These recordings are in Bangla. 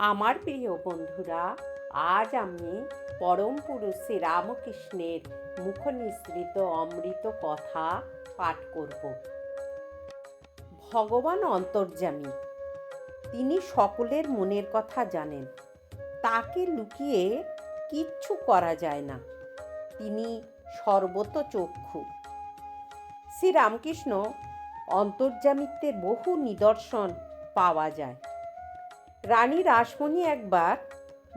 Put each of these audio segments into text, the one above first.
আমার প্রিয় বন্ধুরা, আজ আমি পরম পুরুষ শ্রী রামকৃষ্ণের মুখ নিঃসৃত অমৃত কথা পাঠ করব। ভগবান অন্তর্যামী, তিনি সকলের মনের কথা জানেন, তাকে লুকিয়ে কিচ্ছু করা যায় না। তিনি সর্বত চক্ষু। শ্রীরামকৃষ্ণ অন্তর্যামিত্বের বহু নিদর্শন পাওয়া যায়। রানী রাসমণি একবার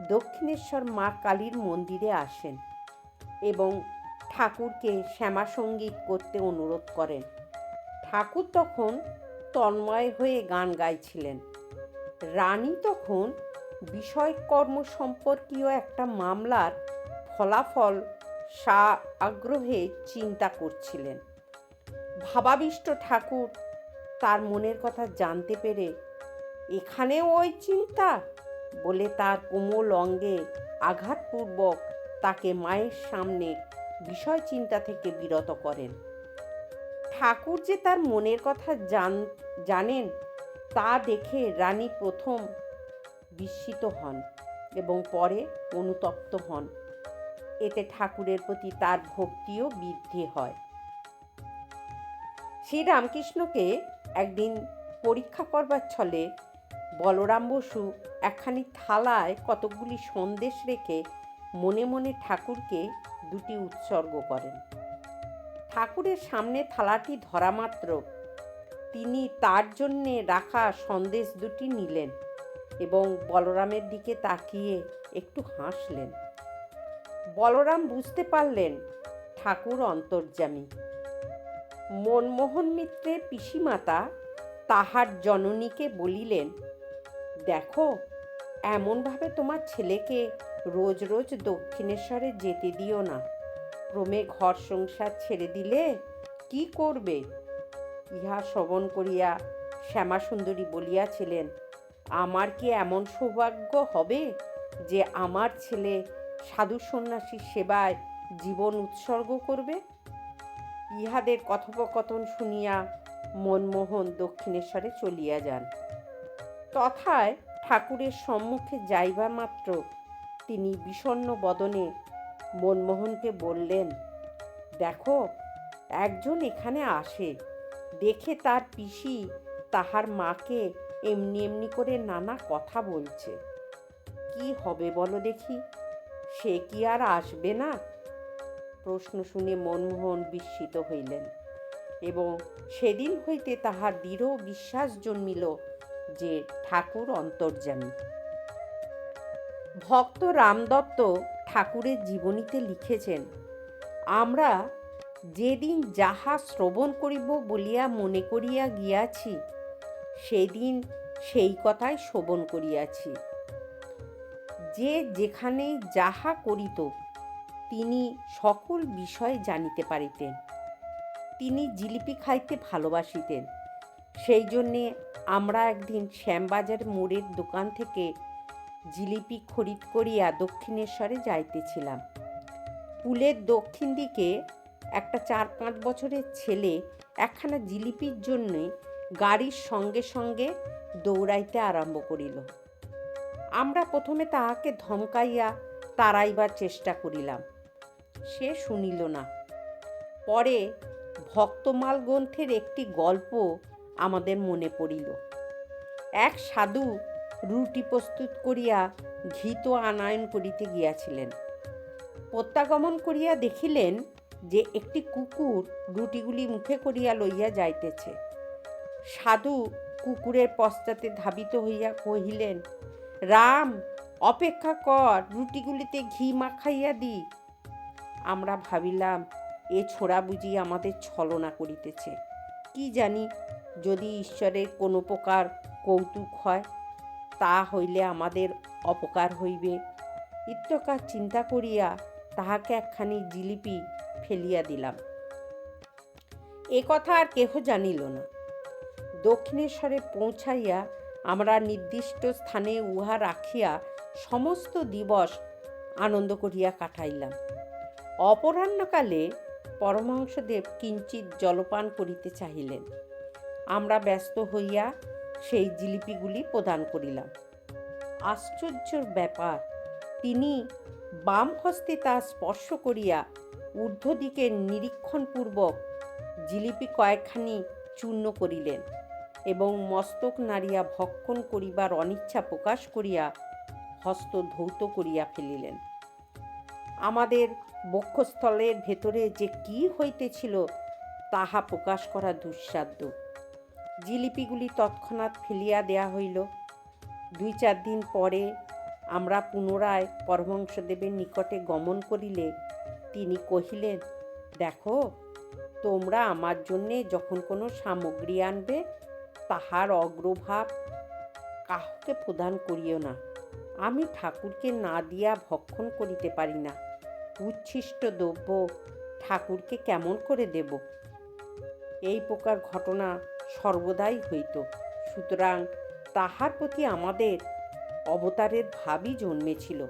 দক্ষিণেশ্বর মা কালীর মন্দিরে আসেন এবং ঠাকুরকে শ্যামা সংগীত করতে অনুরোধ করেন। ঠাকুর তখন তন্ময় হয়ে গান গাইছিলেন। রানী তখন বিষয়কর্ম সম্পর্কীয় একটা মামলার ফলাফল সা আগ্রহে চিন্তা করছিলেন। ভাবাবিষ্ট ঠাকুর তার মনের কথা জানতে পেরে এখানেও ওই চিন্তা বলে তার কোমল অঙ্গে আঘাতপূর্বক তাকে মায়ের সামনে বিষয় চিন্তা থেকে বিরত করেন। ঠাকুর যে তার মনের কথা জান, জানেন তা দেখে রানী প্রথম বিস্মিত হন এবং পরে অনুতপ্ত হন। এতে ঠাকুরের প্রতি তার ভক্তিও বৃদ্ধি হয়। শ্রীরামকৃষ্ণকে একদিন পরীক্ষা করবার ছলে বলরাম বসু একখানি থালায় কতকগুলি সন্দেশ রেখে মনে মনে ঠাকুরকে দুটি উৎসর্গ করেন। ঠাকুরের সামনে থালাটি ধরা মাত্র। তিনি তার জন্যে রাখা সন্দেশ দুটি নিলেন এবং বলরামের দিকে তাকিয়ে একটু হাসলেন। বলরাম বুঝতে পারলেন ঠাকুর অন্তর্যামী। মনমোহন মিত্রের পিসিমাতা তাহার জননীকে বলিলেন দেখো, এমনভাবে তোমার ছেলেকে রোজ রোজ দক্ষিণেশ্বরে যেতে দিও না। ক্রমে ঘর সংসার ছেড়ে দিলে কি করবে? ইহা শ্রবণ করিয়া শ্যামাসুন্দরী বলিয়াছিলেন, আমার কি এমন সৌভাগ্য হবে যে আমার ছেলে সাধু সন্ন্যাসীর সেবায় জীবন উৎসর্গ করবে? ইহাদের কথোপকথন শুনিয়া মনমোহন দক্ষিণেশ্বরে চলিয়া যান। তথায় ঠাকুরের সম্মুখে যাইবার মাত্র তিনি বিষণ্ণ বদনে মনমোহনকে বললেন, দেখো, একজন এখানে আসে, দেখে তার পিসি তাহার মাকে এমনি এমনি করে নানা কথা বলছে। কি হবে বলো দেখি, সে কি আর আসবে না? প্রশ্ন শুনে মনমোহন বিস্মিত হইলেন এবং সেদিন হইতে তাহার দৃঢ় বিশ্বাস জন্মিল যে ঠাকুর অন্তর্যামী। ভক্ত রামদত্ত ঠাকুরের জীবনীতে লিখেছেন, আমরা যেদিন যাহা শ্রবণ করিব বলিয়া মনে করিয়া গিয়াছি, সেদিন সেই কথাই শ্রবণ করিয়াছি। যে যেখানে যাহা করিত, তিনি সকল বিষয় জানিতে পারিতেন। তিনি জিলিপি খাইতে ভালোবাসিতেন। সেই জন্যে আমরা একদিন শ্যামবাজার মোড়ের দোকান থেকে জিলিপি খরিদ করিয়া দক্ষিণেশ্বরে যাইতেছিলাম। পুলের দক্ষিণ দিকে একটা চার পাঁচ বছরের ছেলে একখানা জিলিপির জন্যে গাড়ির সঙ্গে সঙ্গে দৌড়াইতে আরম্ভ করিল। আমরা প্রথমে তাহাকে ধমকাইয়া তাড়াইবার চেষ্টা করিলাম। সে শুনিল না। পরে ভক্তমাল গ্রন্থের একটি গল্প আমাদের মনে পড়িল। এক সাধু রুটি প্রস্তুত করিয়া ঘিত আনায়ন করিতে গিয়াছিলেন। প্রত্যাগমন করিয়া দেখিলেন যে একটি কুকুর রুটিগুলি মুখে করিয়া লইয়া যাইতেছে। সাধু কুকুরের পশ্চাতে ধাবিত হইয়া কহিলেন, রাম, অপেক্ষা কর, রুটিগুলিতে ঘি মাখাইয়া দি। আমরা ভাবিলাম, এ ছোড়া বুঝি আমাদের ছলনা করিতেছে। কি জানি যদি ঈশ্বরের কোনো প্রকার কৌতুক হয়, তা হইলে আমাদের অপকার হইবে। ইত্যকার চিন্তা করিয়া তাহাকে একখানি জিলিপি ফেলিয়া দিলাম। এ কথা আর কেহ জানিল না। দক্ষিণেশ্বরে পৌঁছাইয়া আমরা নির্দিষ্ট স্থানে উহা রাখিয়া সমস্ত দিবস আনন্দ করিয়া কাটাইলাম। অপরাহ্নকালে পরমহংসদেব কিঞ্চিত জলপান করিতে চাহিলেন। আমরা ব্যস্ত হইয়া সেই জিলিপিগুলি প্রদান করিলাম। আশ্চর্যর ব্যাপার, তিনি বাম হস্তে তা স্পর্শ করিয়া ঊর্ধ্ব দিকে নিরীক্ষণপূর্বক জিলিপি কয়েকখানি চূর্ণ করিলেন এবং মস্তক নাড়িয়া ভক্ষণ করিবার অনিচ্ছা প্রকাশ করিয়া হস্ত ধৌত করিয়া ফেলিলেন। আমাদের বক্ষস্থলের ভেতরে যে কি হইতেছিল, তাহা প্রকাশ করা দুঃসাধ্য। জিলিপিগুলি তৎক্ষণাৎ ফেলিয়া দেয়া হইল। দুই চার দিন পরে আমরা পুনরায় পরমহংসদেবের নিকটে গমন করিলে তিনি কহিলেন, দেখো, তোমরা আমার জন্যে যখন কোনো সামগ্রী আনবে, তাহার অগ্রভাব কাহকে প্রদান করিও না। আমি ঠাকুরকে না দিয়া ভক্ষণ করিতে পারি না। উচ্ছিষ্ট দ্রব্য ঠাকুরকে কেমন করে দেব? এই প্রকার ঘটনা সর্বদাই হইত। সুতরাং তাহার প্রতি আমাদের অবতারের ভাবই জন্মেছিল।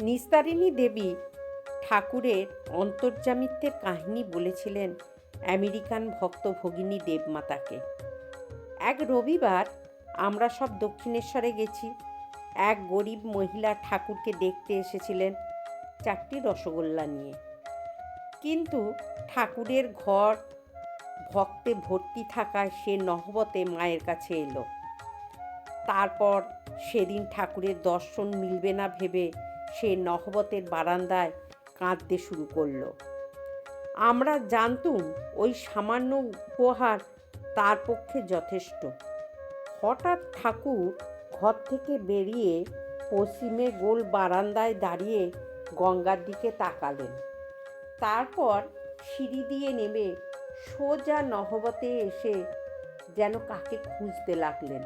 নিস্তারিণী দেবী ঠাকুরের অন্তর্জামিত্বের কাহিনী বলেছিলেন আমেরিকান ভক্ত ভগিনী দেবমাতাকে। এক রবিবার আমরা সব দক্ষিণেশ্বরে গেছি। এক গরিব মহিলা ঠাকুরকে দেখতে এসেছিলেন চারটি রসগোল্লা নিয়ে। কিন্তু ঠাকুরের ঘর ভক্তে ভর্তি থাকায় সে নহবতে মায়ের কাছে এলো। তারপর সেদিন ঠাকুরের দর্শন মিলবে না ভেবে সে নহবতের বারান্দায় কাঁদতে শুরু করল। আমরা জানতুম ওই সামান্য উপহার তার পক্ষে যথেষ্ট। হঠাৎ ঠাকুর ঘর থেকে বেরিয়ে পশ্চিমে গোল বারান্দায় দাঁড়িয়ে গঙ্গার দিকে তাকালেন। তারপর সিঁড়ি দিয়ে নেমে সোজা নহবতে এসে যেন কাকে খুঁজতে লাগলেন।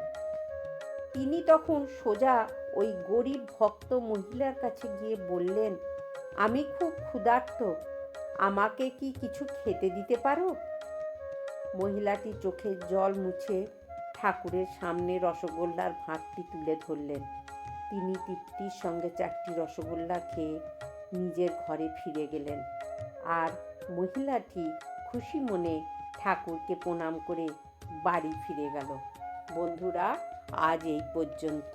তিনি তখন সোজা ওই গরিব ভক্ত মহিলার কাছে গিয়ে বললেন, আমি খুব ক্ষুধার্ত, আমাকে কি কিছু খেতে দিতে পারো? মহিলাটি চোখের জল মুছে ঠাকুরের সামনে রসগোল্লার ভাঁটটি তুলে ধরলেন। তিনি তৃপ্তির সঙ্গে চারটি রসগোল্লা খেয়ে নিজের ঘরে ফিরে গেলেন। আর মহিলাটি খুশি মনে ঠাকুরকে প্রণাম করে বাড়ি ফিরে গেল। বন্ধুরা আজ এই পর্যন্ত।